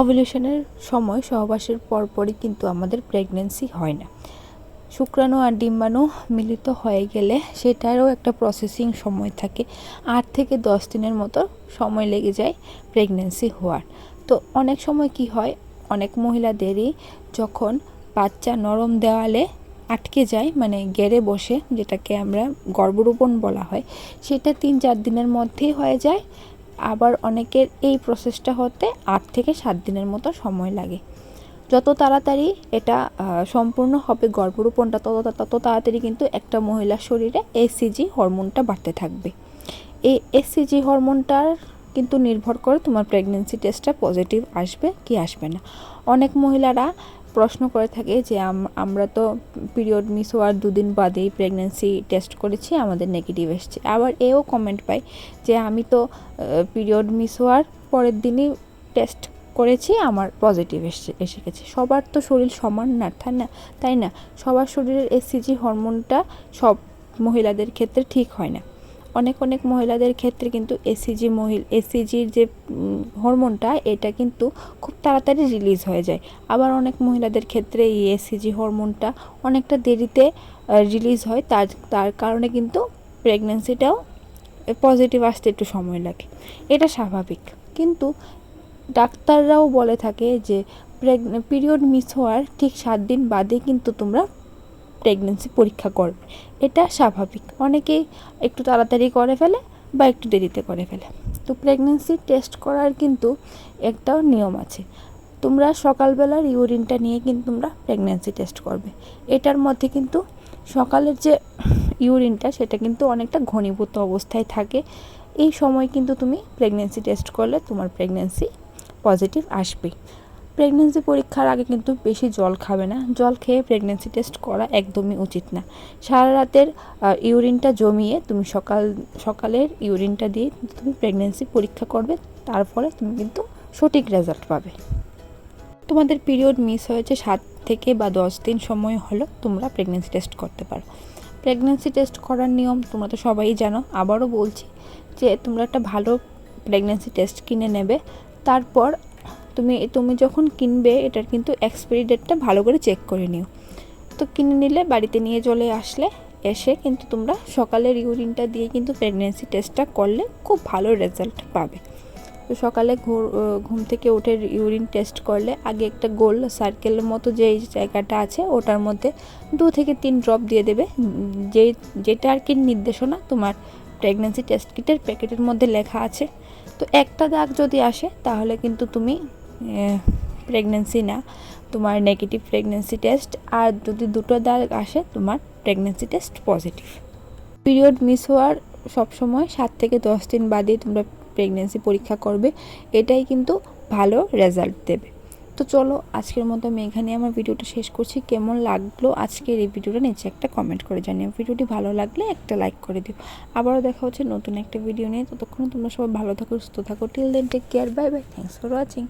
অভলিউশনের সময় সহবাসের পরপরই কিন্তু আমাদের প্রেগনেন্সি হয় না। শুক্রাণু আর ডিম্বাণু মিলিত হয়ে গেলে সেটারও একটা প্রসেসিং সময় থাকে। আট থেকে দশ দিনের মতো সময় লেগে যায় প্রেগনেন্সি হওয়ার। তো অনেক সময় কি হয়, অনেক মহিলাদেরই যখন বাচ্চা নরম দেওয়ালে আটকে যায় মানে গেড়ে বসে, যেটাকে আমরা গর্ভরোপণ বলা হয়, সেটা তিন চার দিনের মধ্যেই হয়ে যায়। আবার অনেকের এই প্রসেসটা হতে আট থেকে সাত দিনের মতো সময় লাগে। যত তাড়াতাড়ি এটা সম্পূর্ণ হবে গর্ভরোপণটা, তত তত তাড়াতাড়ি কিন্তু একটা মহিলার শরীরে এসিজি হরমোনটা বাড়তে থাকবে। এই এসিজি হরমোনটার কিন্তু নির্ভর করে তোমার প্রেগনেন্সি টেস্টটা পজিটিভ আসবে কি আসবে না। অনেক মহিলারা প্রশ্ন করে থাকে যে আমরা তো পিরিয়ড মিস হওয়ার দুদিন বাদেই প্রেগনেন্সি টেস্ট করেছি, আমাদের নেগেটিভ এসছে। আবার এও কমেন্ট পাই যে আমি তো পিরিয়ড মিস হওয়ার পরের দিনই টেস্ট করেছি, আমার পজিটিভ এসে এসে গেছে। সবার তো শরীর সমান না তাই না তাই না? সবার শরীরের এসিজি হরমোনটা সব মহিলাদের ক্ষেত্রে ঠিক হয় না। অনেক অনেক মহিলাদের ক্ষেত্রে কিন্তু এসিজি মহিল এসিজির যে হরমোনটা এটা কিন্তু খুব তাড়াতাড়ি রিলিজ হয়ে যায়। আবার অনেক মহিলাদের ক্ষেত্রে এই এসিজি হরমোনটা অনেকটা দেরিতে রিলিজ হয়। তার তার কারণে কিন্তু প্রেগনেন্সিটাও পজিটিভ আসতে একটু সময় লাগে। এটা স্বাভাবিক। কিন্তু ডাক্তাররাও বলে থাকে যে পিরিয়ড মিস হওয়ার ঠিক সাত দিন বাদে কিন্তু তোমরা প্রেগনেন্সি পরীক্ষা করবে। এটা স্বাভাবিক। অনেকেই একটু তাড়াতাড়ি করে ফেলে বা একটু দেরিতে করে ফেলে। তো প্রেগনেন্সি টেস্ট করার কিন্তু একটাও নিয়ম আছে। তোমরা সকালবেলার ইউরিনটা নিয়ে কিন্তু তোমরা প্রেগনেন্সি টেস্ট করবে। এটার মধ্যে কিন্তু সকালের যে ইউরিনটা সেটা কিন্তু অনেকটা ঘনীভূত অবস্থায় থাকে। এই সময় কিন্তু তুমি প্রেগনেন্সি টেস্ট করলে তোমার প্রেগনেন্সি পজিটিভ আসবেই। প্রেগনেন্সি পরীক্ষার আগে কিন্তু বেশি জল খাবে না। জল খেয়ে প্রেগনেন্সি টেস্ট করা একদমই উচিত না। সারা রাতের ইউরিনটা জমিয়ে তুমি সকাল, সকালের ইউরিনটা দিয়ে তুমি প্রেগনেন্সি পরীক্ষা করবে তারপরে তুমি কিন্তু সঠিক রেজাল্ট পাবে। তোমাদের পিরিয়ড মিস হয়েছে সাত থেকে বা দশ দিন সময় হলো তোমরা প্রেগনেন্সি টেস্ট করতে পারো। প্রেগনেন্সি টেস্ট করার নিয়ম তোমরা তো সবাই জানো। আবারও বলছি যে তোমরা একটা ভালো প্রেগনেন্সি টেস্ট কিনে নেবে, তারপর তুমি তুমি যখন কিনবে, এটার কিন্তু এক্সপায়ারি ডেটটা ভালো করে চেক করে নিও। তো কিনে নিলে বাড়িতে নিয়ে চলে আসলে, এসে কিন্তু তোমরা সকালের ইউরিনটা দিয়ে কিন্তু প্রেগনেন্সি টেস্টটা করলে খুব ভালো রেজাল্ট পাবে। তো সকালে ঘুম থেকে উঠে ইউরিন টেস্ট করলে আগে একটা গোল সার্কেলের মতো যে জায়গাটা আছে, ওটার মধ্যে দু থেকে তিন ড্রপ দিয়ে দেবে। যে, যেটা আর কি নির্দেশনা তোমার প্রেগনেন্সি টেস্ট কিটের প্যাকেটের মধ্যে লেখা আছে। তো একটা দাগ যদি আসে, তাহলে কিন্তু তুমি প্রেগনেন্সি না, তোমার নেগেটিভ প্রেগনেন্সি টেস্ট আর যদি দুটো দাগ আসে, তোমার pregnancy test positive period miss হওয়ার সবসময় সাত থেকে দশ দিন বাদে তোমরা প্রেগনেন্সি পরীক্ষা করবে, এটাই কিন্তু ভালো রেজাল্ট দেবে। তো চলো, আজকের মতো আমি এখানে আমার ভিডিওটা শেষ করছি। কেমন লাগল আজকের এই ভিডিওটা নিচে একটা কমেন্ট করে জানিও। ভিডিওটি ভালো লাগলে একটা লাইক করে দিও। আবারও দেখা হচ্ছে নতুন একটা ভিডিও নিয়ে। ততক্ষণ তোমরা সবাই ভালো থাকো, সুস্থ থাকো। Till then take care bye bye thanks for watching